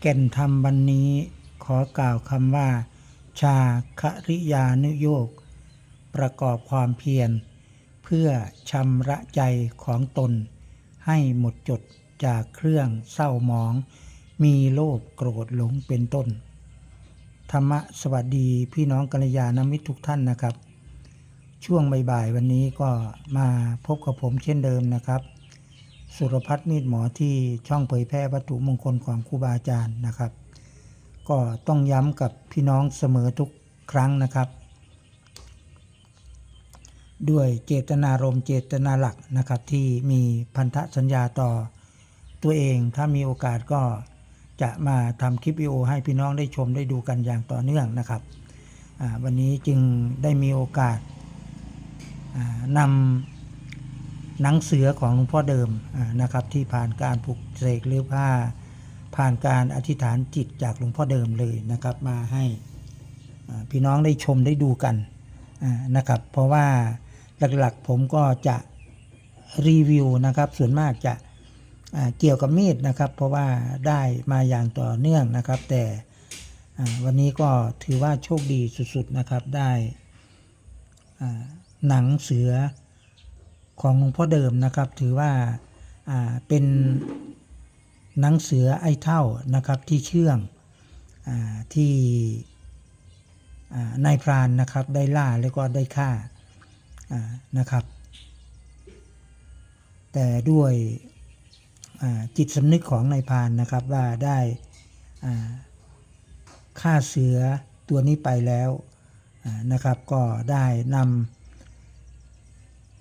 แก่นธรรมวันนี้ ขอกล่าวคำว่า ชาคริยานุโยกประกอบความเพียร เพื่อชำระใจของตน ให้หมดจดจากเครื่องเศร้าหมอง มีโลภโกรธหลงเป็นต้น ธรรมะสวัสดีพี่น้องกัลยาณมิตรทุกท่านนะครับ ช่วงบ่ายๆวันนี้ก็มาพบกับผมเช่นเดิมนะครับ สุรพัฒน์มีดหมอที่ช่องเผยแพร่วัตถุมงคลของครูบาอาจารย์นะครับ ก็ต้องย้ำกับพี่น้องเสมอทุกครั้งนะครับ ด้วยเจตนารมณ์เจตนาหลักนะครับที่มีพันธสัญญาต่อตัวเองถ้ามีโอกาสก็จะมาทำคลิปวิดีโอให้พี่น้องได้ชมได้ดูกันอย่างต่อเนื่องนะครับ วันนี้จึงได้มีโอกาสอ่านำ หนังเสือของหลวงพ่อเดิมนะครับ ที่ผ่านการปลุกเสกหรือผ้าผ่านการอธิษฐานจิตจากหลวงพ่อเดิมเลยนะครับ มาให้พี่น้องได้ชมได้ดูกันนะครับ เพราะว่าหลักๆผมก็จะรีวิวนะครับ ส่วนมากจะเกี่ยวกับมีดนะครับ เพราะว่าได้มาอย่างต่อเนื่องนะครับ แต่วันนี้ก็ถือว่าโชคดีสุดๆนะครับ ได้หนังเสือ ของหลวงพ่อเดิมนะครับ ถือว่าเป็นหนังเสือไอ้เท่านะครับที่เชื่องอที่นายพรานนะครับได้ล่าแล้วก็ได้ฆ่านะครับ แต่ด้วยจิตสำนึกของนายพรานนะครับว่าได้ฆ่าเสือตัวนี้ไปแล้วนะครับ ก็ได้นำ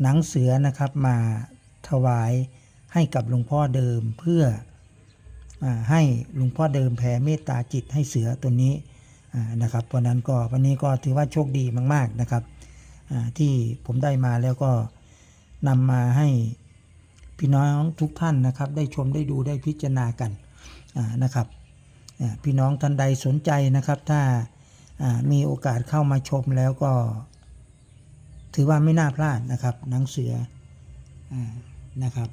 หนังเสือนะครับมาถวายให้กับหลวงพ่อเดิมเพื่ออให้หลวงพ่อเดิมแผ่เมตตาจิตให้เสือตัวนี้นะครับเพราะนั้นก็วันนี้ก็ถือว่าโชคดีมาก ๆนะครับที่ผมได้มาแล้วก็นำมาให้พี่น้องทุกท่านนะครับได้ชมได้ดูได้พิจารณากันนะครับพี่น้องท่านใดสนใจนะครับ ถ้ามีโอกาสเข้ามาชมแล้วก็ ถือว่าไม่น่าพลาดนะครับ หนังเสืออนะครับ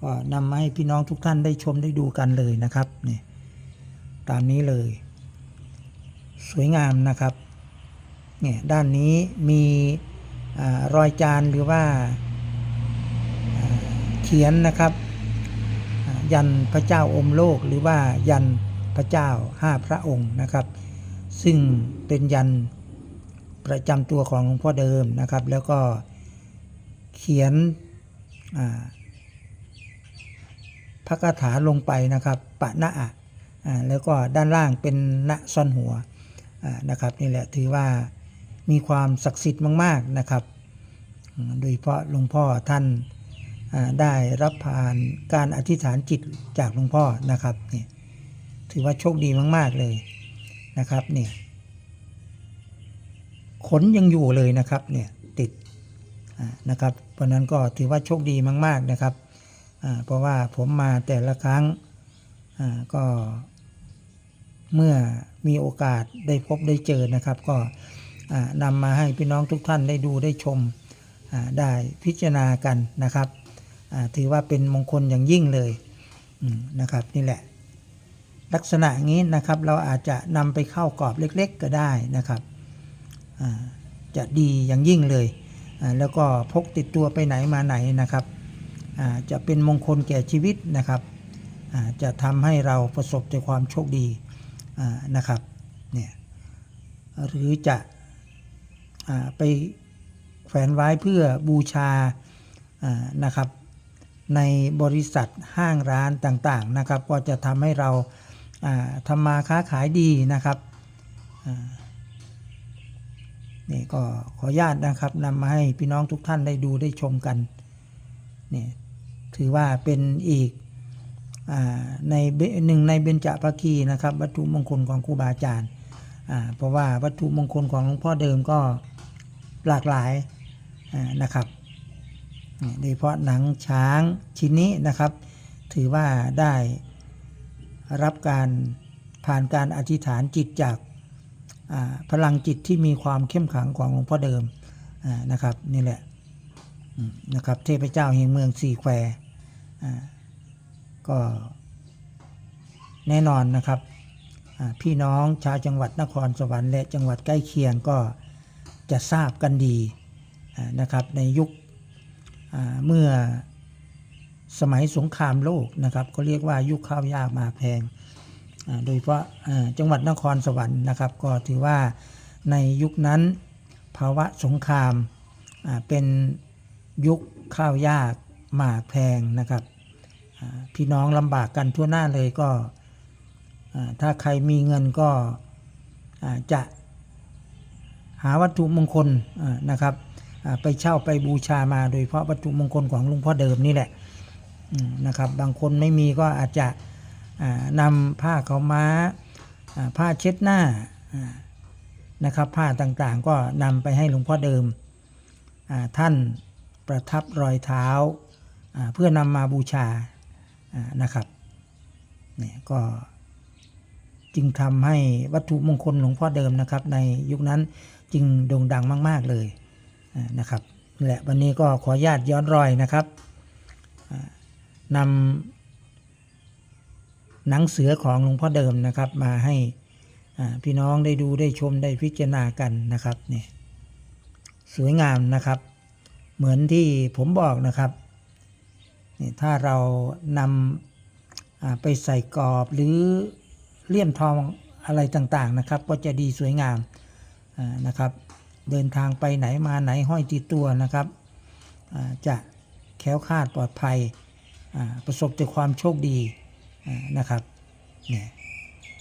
ก็นำมาให้พี่น้องทุกท่านได้ชมได้ดูกันเลยนะครับนี่ตามนี้เลย สวยงามนะครับเนี่ยด้านนี้มีอรอยจานหรือว่าเขียนนะครับ ยันพระเจ้าอมโลกหรือว่ายันพระเจ้าห้าพระองค์นะครับ ซึ่งเป็นยัน ประจำตัวของหลวงพ่อเดิมนะครับ แล้วก็เขียนพระคาถาลงไปนะครับปะนะอะอ่าแล้วก็ด้านล่างเป็นณซ่อนหัวนะครับนี่แหละถือว่ามีความศักดิ์สิทธิ์มาก ๆนะครับ โดยเฉพาะหลวงพ่อท่านได้รับผ่านการอธิษฐานจิตจากหลวงพ่อนะครับนี่ถือว่าโชคดีมาก ๆ เลยนะครับนี่ข นยังอยู่เลยนะครับเนี่ยติดนะครับเพราะนั้นก็ถือว่าโชคดีมาก ๆนะครับเพราะว่าผมมาแต่ละครั้งก็เมื่อมีโอกาสได้พบได้เจอนะครับ ก็นำมาให้พี่น้องทุกท่านได้ดูได้ชมได้พิจารณากันนะครับถือว่าเป็นมงคลอย่างยิ่งเลยนะครับนี่แหละ ลักษณะนี้นะครับเราอาจจะนำไปเข้ากรอบเล็ก ๆ ก็ได้นะครับ จะดีอย่างยิ่งเลย แล้วก็พกติดตัวไปไหนมาไหนนะครับจะเป็นมงคลแก่ชีวิตนะครับจะทำให้เราประสบแต่ความโชคดีนะครับเนี่ยหรือจะไปแขวนไว้เพื่อบูชานะครับ ในบริษัทห้างร้านต่างๆนะครับ ก็จะทำให้เราอ่าทำมาค้าขายดีนะครับ นี่ก็ขออนุญาตนะครับนำมาให้พี่น้องทุกท่านได้ดูได้ชมกันนี่ถือว่าเป็นอีกอในเบหนึ่งในเบญจภาคีนะครับ วัตถุมงคลของครูบาอาจารย์เพราะว่าวัตถุมงคลของหลวงพ่อเดิมก็หลากหลายนะครับโดยเฉพาะหนังช้างชิ้นนี้นะครับ ถือว่าได้รับการผ่านการอธิษฐานจิตจาก พลังจิตที่มีความเข้มขังของหลวงพ่อเดิมนะครับนี่แหละนะครับเทพเจ้าแห่งเมืองสี่แควก็แน่นอนนะครับพี่น้องชาวจังหวัดนครสวรรค์และจังหวัดใกล้เคียงก็จะทราบกันดีนะครับในยุคเมื่อสมัยสงครามโลกนะครับก็เรียกว่ายุคข้าวยากมาแพง โดยเฉพาะจังหวัดนครสวรรค์นะครับ ก็ถือว่าในยุคนั้นภาวะสงครามเป็นยุคข้าวยากหมากแพงนะครับพี่น้องลำบากกันทั่วหน้าเลยก็ถ้าใครมีเงินก็จะหาวัตถุมงคลนะครับไปเช่าไปบูชามาโดยเฉพาะวัตถุมงคลของหลวงพ่อเดิมนี่แหละนะครับ บางคนไม่มีก็อาจจะ นำผ้าเขาม้าอ่าผ้าเช็ดหน้านะครับผ้าต่างๆก็นำไปให้หลวงพ่อเดิม ท่านประทับรอยเท้าเพื่อนำมาบูชานะครับเนี่ยก็จึงทำให้วัตถุมงคลหลวงพ่อเดิมนะครับ ในยุคนั้นจึงโด่งดังมาก ๆเลยนะครับและวันนี้ก็ขอญาตย้อนรอยนะครับนำ หนังเสือของหลวงพ่อเดิมนะครับ มาให้พี่น้องได้ดูได้ชมได้พิจารณากันนะครับเนี่ยสวยงามนะครับ เหมือนที่ผมบอกนะครับนี่ถ้าเรานำไปใส่กรอบหรือเลี่ยมทองอะไรต่างๆนะครับ ก็จะดีสวยงามนะครับ เดินทางไปไหนมาไหนห้อยติดตัวนะครับจะแค้วคาดปลอดภัยประสบแต่ความโชคดี นะครับเนี่ย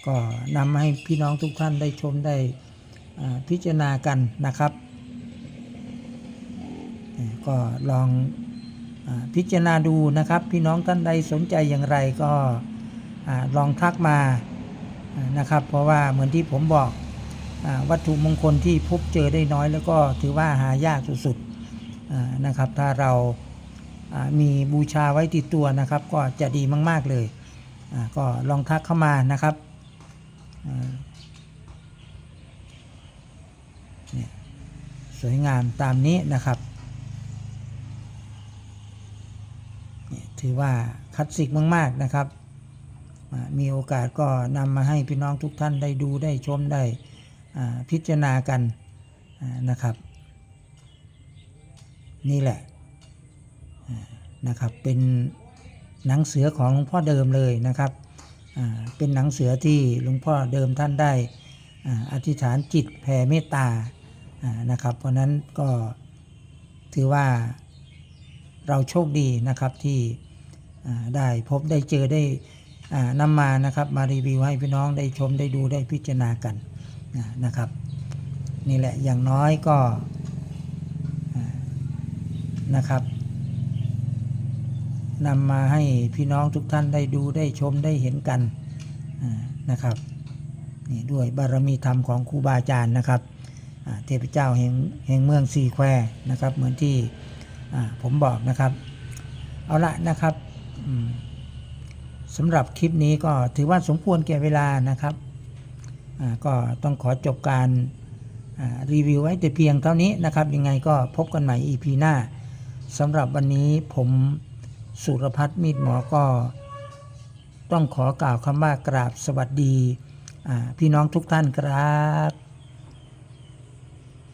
ก็นำมาให้พี่น้องทุกท่านได้ชมได้พิจารณากันนะครับ ก็ลองอพิจารณาดูนะครับ พี่น้องท่านใดสนใจอย่างไรก็ลองทักมานะครับ เพราะว่าเหมือนที่ผมบอกอวัตถุมงคลที่พบเจอได้น้อย แล้วก็ถือว่าหายากสุดๆนะครับ ถ้าเรามีบูชาไว้ติดตัวนะครับ ก็จะดีมาก ๆเลย ก็ลองทักเข้ามานะครับสวยงามตามนี้นะครับ ถือว่าคลาสสิกมาก ๆ นะครับ มีโอกาสก็นำมาให้พี่น้องทุกท่านได้ดูได้ชมได้พิจารณากันนะครับ นี่แหละนะครับเป็น หนังเสือของหลวงพ่อเดิมเลยนะครับเป็นหนังเสือที่หลวงพ่อเดิมท่านได้อธิษฐานจิตแผ่เมตตานะครับ เพราะนั้นก็ถือว่าเราโชคดีนะครับที่ได้พบได้เจอได้นำมานะครับมารีวิวให้พี่น้องได้ชมได้ดูได้พิจารณากันนะครับ นี่แหละอย่างน้อยก็นะครับ นำมาให้พี่น้องทุกท่านได้ดูได้ชมได้เห็นกันนะครับนี่ด้วยบารมีธรรมของครูบาอาจารย์นะครับเทพเจ้าแห่งแห่งเมืองสีแควนะครับเหมือนที่ผมบอกนะครับ เอาละนะครับสำหรับคลิปนี้ก็ถือว่าสมควรแก่เวลานะครับก็ต้องขอจบการรีวิวไว้แต่เพียงเท่านี้นะครับ ยังไงก็พบกันใหม่ EP หน้าสำหรับวันนี้ผม สุรพัฒน์มีดหมอก็ต้องขอกล่าวคำว่ากราบสวัสดีพี่น้องทุกท่านครับ